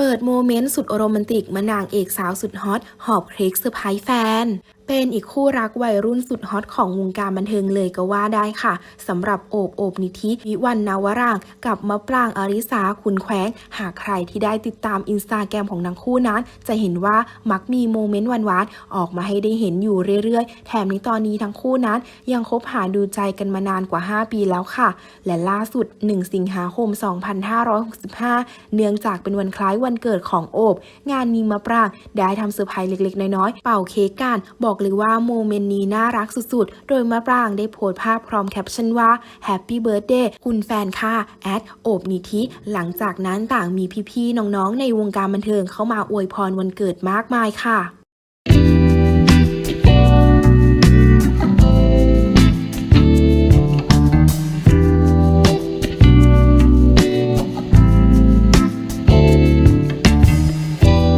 เปิดโมเมนต์สุดโรแมนติกมานางเอกสาวสุดฮอตหอบเค้กเซอร์ไพรส์แฟน เป็นอีกคู่รักวัยรุ่นสุดฮอตของวงการบันเทิงเลยก็ว่าได้ค่ะสำหรับโอบโอบนิธิวิวันนาวราง กับมะปรางอริสาคุณแขวงหากใครที่ได้ติดตามอินสตาแกรมของทั้งคู่นั้น จะเห็นว่ามักมีโมเมนต์หวานๆออกมาให้ได้เห็นอยู่เรื่อยๆ แถมในตอนนี้ทั้งคู่นั้นยังคบหาดูใจกันมานานกว่า 5 ปีแล้วค่ะ และล่าสุด 1 สิงหาคม 2565 เนื่องจากเป็นวันคล้ายวันเกิดของโอบ งานนี้มะปรางได้ทำเซอร์ไพรส์เล็กๆ น้อยๆ เป่าเค้กกันบอกบอกเลยว่าโมเมนต์นี้น่ารักสุดๆ โดยมะปรางได้โพสต์ภาพพร้อมแคปชั่นว่า Happy Birthday คุณแฟนค่ะแอดโอบนิธิ หลังจากนั้นต่างมีพี่ๆ น้องๆ ในวงการบันเทิงเข้ามาอวยพรวันเกิดมากมายค่ะ